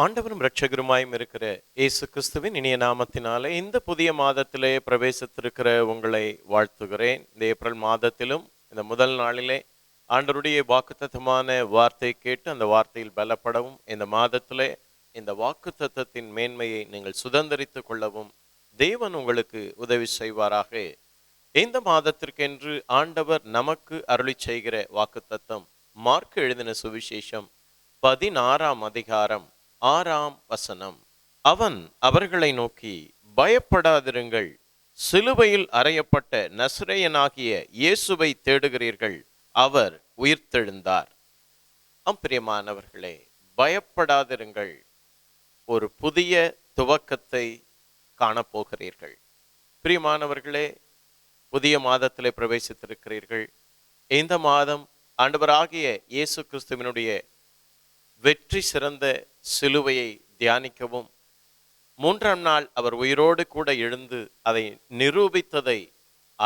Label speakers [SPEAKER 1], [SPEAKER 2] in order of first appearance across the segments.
[SPEAKER 1] ஆண்டவரும் ரட்சகருமாயும் இருக்கிற இயேசு கிறிஸ்துவின் இனிய நாமத்தினாலே இந்த புதிய மாதத்திலே பிரவேசித்திருக்கிற உங்களை வாழ்த்துகிறேன் இந்த ஏப்ரல் மாதத்திலும் இந்த முதல் நாளிலே ஆண்டருடைய வாக்குத்தத்தமான வார்த்தை கேட்டு அந்த வார்த்தையில் பலப்படவும் இந்த மாதத்திலே இந்த வாக்குத்தத்தின் மேன்மையை நீங்கள் சுதந்திரித்து கொள்ளவும் தேவன் உங்களுக்கு உதவி செய்வாராக இந்த மாதத்திற்கென்று ஆண்டவர் நமக்கு அருளி செய்கிற வாக்குத்தத்தம் மார்க் எழுதின சுவிசேஷம் பதினாறாம் அதிகாரம் ஆறாம் வசனம் அவன் அவர்களை நோக்கி பயப்படாதிருங்கள் சிலுவையில் அறையப்பட்ட நசுரையனாகிய இயேசுவை தேடுகிறீர்கள் அவர் உயிர்த்தெழுந்தார் அம்பிரியமானவர்களே பயப்படாதிருங்கள் ஒரு புதிய துவக்கத்தை காணப்போகிறீர்கள் பிரியமானவர்களே புதிய மாதத்திலே பிரவேசித்திருக்கிறீர்கள் இந்த மாதம் ஆண்டவராகிய இயேசு கிறிஸ்துவனுடைய வெற்றி சிறந்த சிலுவையை தியானிக்கவும் மூன்றாம் நாள் அவர் உயிரோடு கூட எழுந்து அதை நிரூபித்ததை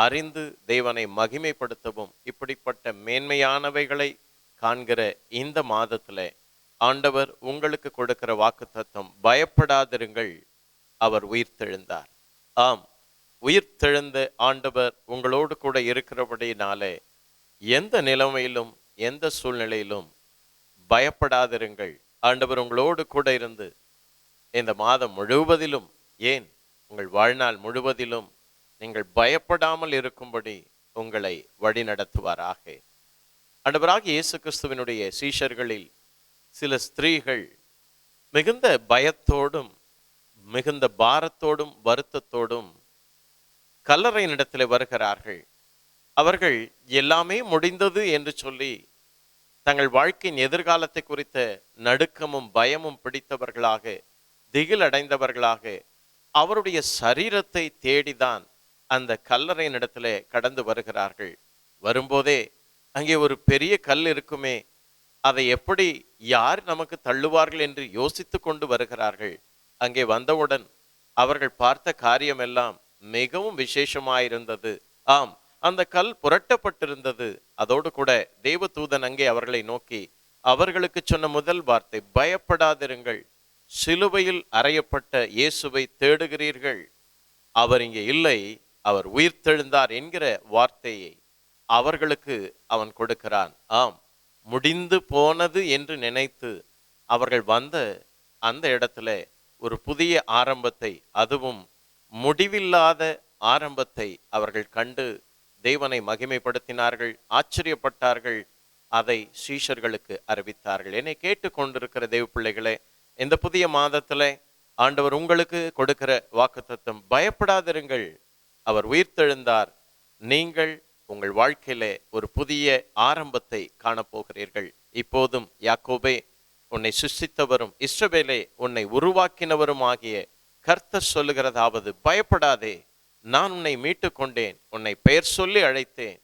[SPEAKER 1] அறிந்து தேவனை மகிமைப்படுத்தவும் இப்படிப்பட்ட மேன்மையானவைகளை காண்கிற இந்த மாதத்தில் ஆண்டவர் உங்களுக்கு கொடுக்கிற வாக்கு தத்துவம் பயப்படாதிருங்கள் அவர் உயிர்த்தெழுந்தார் ஆம் உயிர்த்தெழுந்த ஆண்டவர் உங்களோடு கூட இருக்கிறபடினாலே எந்த நிலைமையிலும் எந்த சூழ்நிலையிலும் பயப்படாதிருங்கள் ஆண்டவர் உங்களோடு கூட இருந்து இந்த மாதம் முழுவதிலும் ஏன் உங்கள் வாழ்நாள் முழுவதிலும் நீங்கள் பயப்படாமல் இருக்கும்படி உங்களை வழி நடத்துவாராக ஆண்டவராக இயேசு கிறிஸ்துவனுடைய சீஷர்களில் சில ஸ்திரீகள் மிகுந்த பயத்தோடும் மிகுந்த பாரத்தோடும் வருத்தத்தோடும் கல்லறை இடத்தில் வருகிறார்கள் அவர்கள் எல்லாமே முடிந்தது என்று சொல்லி தங்கள் வாழ்க்கையின் எதிர்காலத்தை குறித்த நடுக்கமும் பயமும் பிடித்தவர்களாக திகில் அடைந்தவர்களாக அவருடைய சரீரத்தை தேடிதான் அந்த கல்லறை இடத்துல கடந்து வருகிறார்கள் வரும்போதே அங்கே ஒரு பெரிய கல் இருக்குமே அதை எப்படி யார் நமக்கு தள்ளுவார்கள் என்று யோசித்து கொண்டு வருகிறார்கள் அங்கே வந்தவுடன் அவர்கள் பார்த்த காரியமெல்லாம் மிகவும் விசேஷமாயிருந்தது ஆம் அந்த கல் புரட்டப்பட்டிருந்தது அதோடு கூட தேவதூதன் அங்கே அவர்களை நோக்கி அவர்களுக்கு சொன்ன முதல் வார்த்தை பயப்படாதிருங்கள் சிலுவையில் அறையப்பட்ட இயேசுவை தேடுகிறீர்கள் அவர் இங்கே இல்லை அவர் உயிர்த்தெழுந்தார் என்கிற வார்த்தையை அவர்களுக்கு அவன் கொடுக்கிறான் ஆம் முடிந்து போனது என்று நினைத்து அவர்கள் வந்த அந்த இடத்துல ஒரு புதிய ஆரம்பத்தை அதுவும் முடிவில்லாத ஆரம்பத்தை அவர்கள் கண்டு தேவனை மகிமைப்படுத்தினார்கள் ஆச்சரியப்பட்டார்கள் அதை சீஷர்களுக்கு அறிவித்தார்கள் என்னை கேட்டுக்கொண்டிருக்கிற தெய்வ பிள்ளைகளே இந்த புதிய மாதத்தில் ஆண்டவர் உங்களுக்கு கொடுக்கிற வாக்குத்தத்தம் பயப்படாதிருங்கள் அவர் உயிர்த்தெழுந்தார் நீங்கள் உங்கள் வாழ்க்கையில ஒரு புதிய ஆரம்பத்தை காணப்போகிறீர்கள் இப்போதும் யாக்கோபே உன்னை சுஷித்தவரும் இஸ்ரவேலே உன்னை உருவாக்கினவரும் ஆகிய கர்த்தர் சொல்லுகிறதாவது பயப்படாதே நான் உன்னை மீட்டு கொண்டேன் உன்னை பெயர் சொல்லி அழைத்தேன்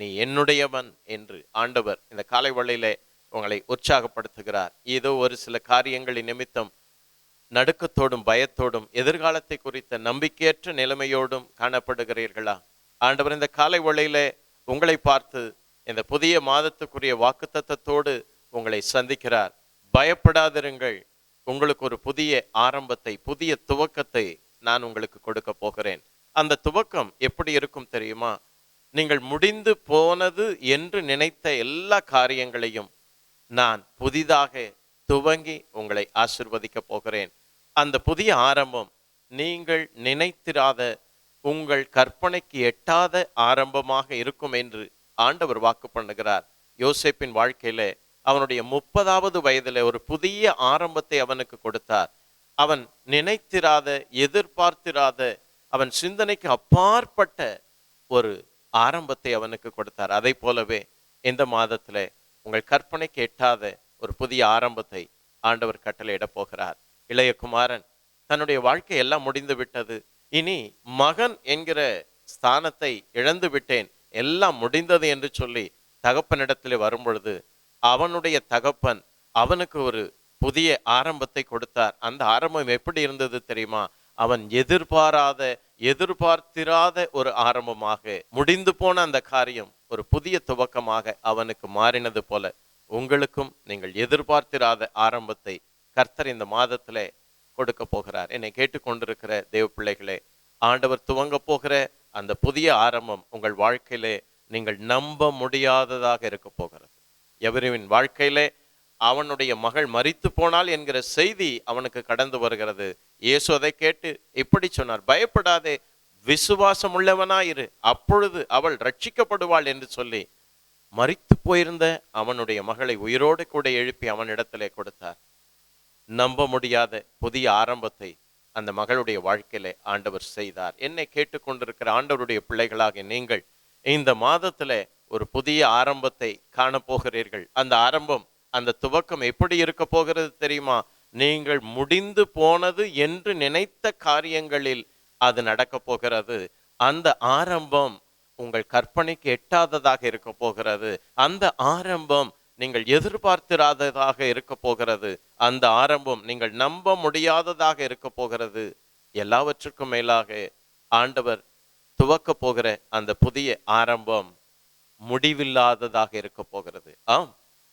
[SPEAKER 1] நீ என்னுடையவன் என்று ஆண்டவர் இந்த காலை வழியில உங்களை உற்சாகப்படுத்துகிறார் ஏதோ ஒரு சில காரியங்களின் நிமித்தம் நடுக்கத்தோடும் பயத்தோடும் எதிர்காலத்தை குறித்த நம்பிக்கையற்ற நிலைமையோடும் காணப்படுகிறீர்களா ஆண்டவர் இந்த காலை வழியில உங்களை பார்த்து இந்த புதிய மாதத்துக்குரிய வாக்குத்தத்தோடு உங்களை சந்திக்கிறார் பயப்படாதிருங்கள் உங்களுக்கு ஒரு புதிய ஆரம்பத்தை புதிய துவக்கத்தை நான் உங்களுக்கு கொடுக்க போகிறேன் அந்த துவக்கம் எப்படி இருக்கும் தெரியுமா நீங்கள் முடிந்து போனது என்று நினைத்த எல்லா காரியங்களையும் நான் புதிதாக துவங்கி உங்களை ஆசிர்வதிக்க போகிறேன் அந்த புதிய ஆரம்பம் நீங்கள் நினைத்திராத உங்கள் கற்பனைக்கு எட்டாத ஆரம்பமாக இருக்கும் என்று ஆண்டவர் வாக்கு பண்ணுகிறார் யோசேப்பின் வாழ்க்கையில அவனுடைய முப்பதாவது வயதில் ஒரு புதிய ஆரம்பத்தை அவனுக்கு கொடுத்தார் அவன் நினைத்திராத எதிர்பார்த்திராத அவன் சிந்தனைக்கு அப்பாற்பட்ட ஒரு ஆரம்பத்தை அவனுக்கு கொடுத்தார் அதை போலவே இந்த மாதத்தில் உங்கள் கற்பனை கேட்டாத ஒரு புதிய ஆரம்பத்தை ஆண்டவர் கட்டளையிட போகிறார் இளைய குமாரன் தன்னுடைய வாழ்க்கை எல்லாம் முடிந்து விட்டது இனி மகன் என்கிற ஸ்தானத்தை இழந்து விட்டேன் எல்லாம் முடிந்தது என்று சொல்லி தகப்பனிடத்தில் வரும்பொழுது அவனுடைய தகப்பன் அவனுக்கு ஒரு புதிய ஆரம்பத்தை கொடுத்தார் அந்த ஆரம்பம் எப்படி இருந்தது தெரியுமா அவன் எதிர்பாராத எதிர்பார்த்திராத ஒரு ஆரம்பமாக முடிந்து போன அந்த காரியம் ஒரு புதிய துவக்கமாக அவனுக்கு மாறினது போல உங்களுக்கும் நீங்கள் எதிர்பார்த்திராத ஆரம்பத்தை கர்த்தர் இந்த மாதத்தில் கொடுக்க போகிறார் என்னை கேட்டுக்கொண்டிருக்கிற தேவ பிள்ளைகளே ஆண்டவர் துவங்க போகிற அந்த புதிய ஆரம்பம் உங்கள் வாழ்க்கையிலே நீங்கள் நம்ப முடியாததாக இருக்க போகிறது எவரிவின் வாழ்க்கையிலே அவனுடைய மகள் மறித்து போனாள் என்கிற செய்தி அவனுக்கு கடந்து வருகிறது இயேசு அதை கேட்டு இப்படி சொன்னார் பயப்படாதே விசுவாசம் உள்ளவனாயிரு அப்பொழுது அவள் ரட்சிக்கப்படுவாள் என்று சொல்லி மறித்து போயிருந்த அவனுடைய மகளை உயிரோடு கூட எழுப்பி அவனிடத்திலே கொடுத்தார் நம்ப முடியாத புதிய ஆரம்பத்தை அந்த மகளுடைய வாழ்க்கையில ஆண்டவர் செய்தார் என்னை கேட்டுக்கொண்டிருக்கிற ஆண்டவருடைய பிள்ளைகளாக நீங்கள் இந்த மாதத்துல ஒரு புதிய ஆரம்பத்தை காணப்போகிறீர்கள் அந்த ஆரம்பம் அந்த துவக்கம் எப்படி இருக்க போகிறது தெரியுமா நீங்கள் முடிந்து போனது என்று நினைத்த காரியங்களில் அது நடக்க போகிறது அந்த ஆரம்பம் உங்கள் கற்பனைக்கு எட்டாததாக இருக்க போகிறது அந்த ஆரம்பம் நீங்கள் எதிர்பார்த்திராததாக இருக்க போகிறது அந்த ஆரம்பம் நீங்கள் நம்ப முடியாததாக இருக்க போகிறது எல்லாவற்றுக்கும் மேலாக ஆண்டவர் துவக்க போகிற அந்த புதிய ஆரம்பம் முடிவில்லாததாக இருக்க போகிறது ஆம்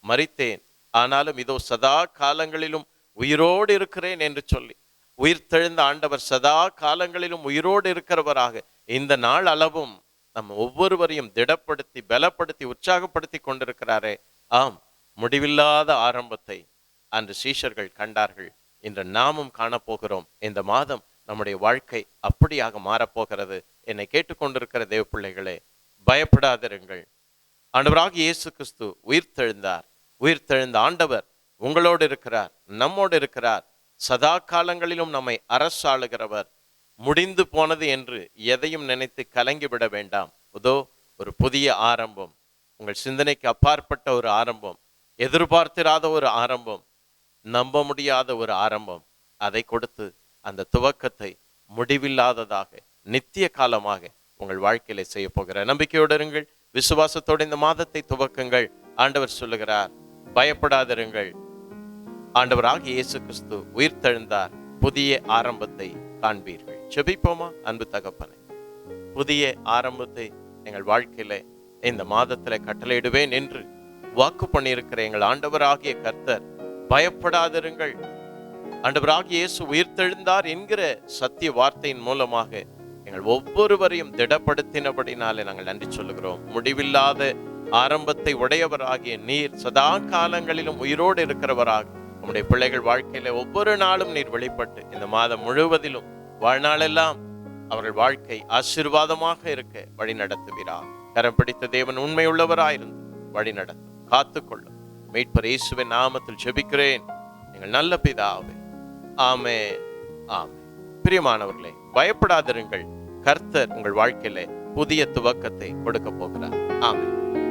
[SPEAKER 1] மறித்தேன் ஆனாலும் இதோ சதா காலங்களிலும் உயிரோடு இருக்கிறேன் என்று சொல்லி உயிர்த்தெழுந்த ஆண்டவர் சதா காலங்களிலும் உயிரோடு இருக்கிறவராக இந்த நாள் அளவும் நம் ஒவ்வொருவரையும் திடப்படுத்தி பலப்படுத்தி உற்சாகப்படுத்தி கொண்டிருக்கிறாரே ஆம் முடிவில்லாத ஆரம்பத்தை அன்று சீஷர்கள் கண்டார்கள் இன்று நாமும் காணப்போகிறோம் இந்த மாதம் நம்முடைய வாழ்க்கை அப்படியாக மாறப்போகிறது என்னை கேட்டுக்கொண்டிருக்கிற தேவ பிள்ளைகளே பயப்படாதிருங்கள் ஆண்டவராக இயேசு கிறிஸ்து உயிர்த்தெழுந்தார் உயிர் தெழுந்த ஆண்டவர் உங்களோடு இருக்கிறார் நம்மோடு இருக்கிறார் சதா காலங்களிலும் நம்மை அரசாளுகிறவர் முடிந்து போனது என்று எதையும் நினைத்து கலங்கிவிட வேண்டாம் உதோ ஒரு புதிய ஆரம்பம் உங்கள் சிந்தனைக்கு அப்பாற்பட்ட ஒரு ஆரம்பம் எதிர்பார்த்திராத ஒரு ஆரம்பம் நம்ப முடியாத ஒரு ஆரம்பம் அதை கொடுத்து அந்த துவக்கத்தை முடிவில்லாததாக நித்திய காலமாக உங்கள் வாழ்க்கையில செய்ய போகிற நம்பிக்கையோடு இருங்கள் விசுவாசத்தோடு இந்த மாதத்தை துவக்குங்கள் ஆண்டவர் சொல்லுகிறார் பயப்படாதிருங்கள் ஆண்டவராக இயேசு கிறிஸ்து உயிர் தழுந்தார் புதிய ஆரம்பத்தை காண்பீர்கள் செபிப்போமா அன்பு தகப்பனை புதிய ஆரம்பத்தை எங்கள் வாழ்க்கையில இந்த மாதத்துல கட்டளையிடுவேன் என்று வாக்கு பண்ணியிருக்கிற எங்கள் ஆண்டவராகிய கர்த்தர் பயப்படாதிருங்கள் ஆண்டவராகிய இயேசு உயிர்த்தெழுந்தார் என்கிற சத்திய வார்த்தையின் மூலமாக எங்கள் ஒவ்வொருவரையும் திடப்படுத்தினபடினாலே நாங்கள் நன்றி சொல்லுகிறோம் முடிவில்லாத ஆரம்பத்தை உடையவராகிய நீர் சதா காலங்களிலும் உயிரோடு இருக்கிறவராக உம்முடைய பிள்ளைகள் வாழ்க்கையில ஒவ்வொரு நாளும் நீர் வெளிப்பட்டு இந்த மாதம் முழுவதிலும் வாழ்நாளெல்லாம் அவர்கள் வாழ்க்கை ஆசீர்வாதமாக இருக்க வழி நடத்துகிறார் கரம் பிடித்த தேவன் உண்மை உள்ளவராயிருந்து வழி நடத்தும் காத்துக்கொள்ளும் மீட்பர் இயேசுவின் நாமத்தில் ஜெபிக்கிறேன் நீங்கள் நல்ல பிதாவே ஆமே ஆமே பிரியமானவர்களே பயப்படாதிருங்கள் கர்த்தர் உங்கள் வாழ்க்கையில புதிய துவக்கத்தை கொடுக்க போகிறார் ஆமே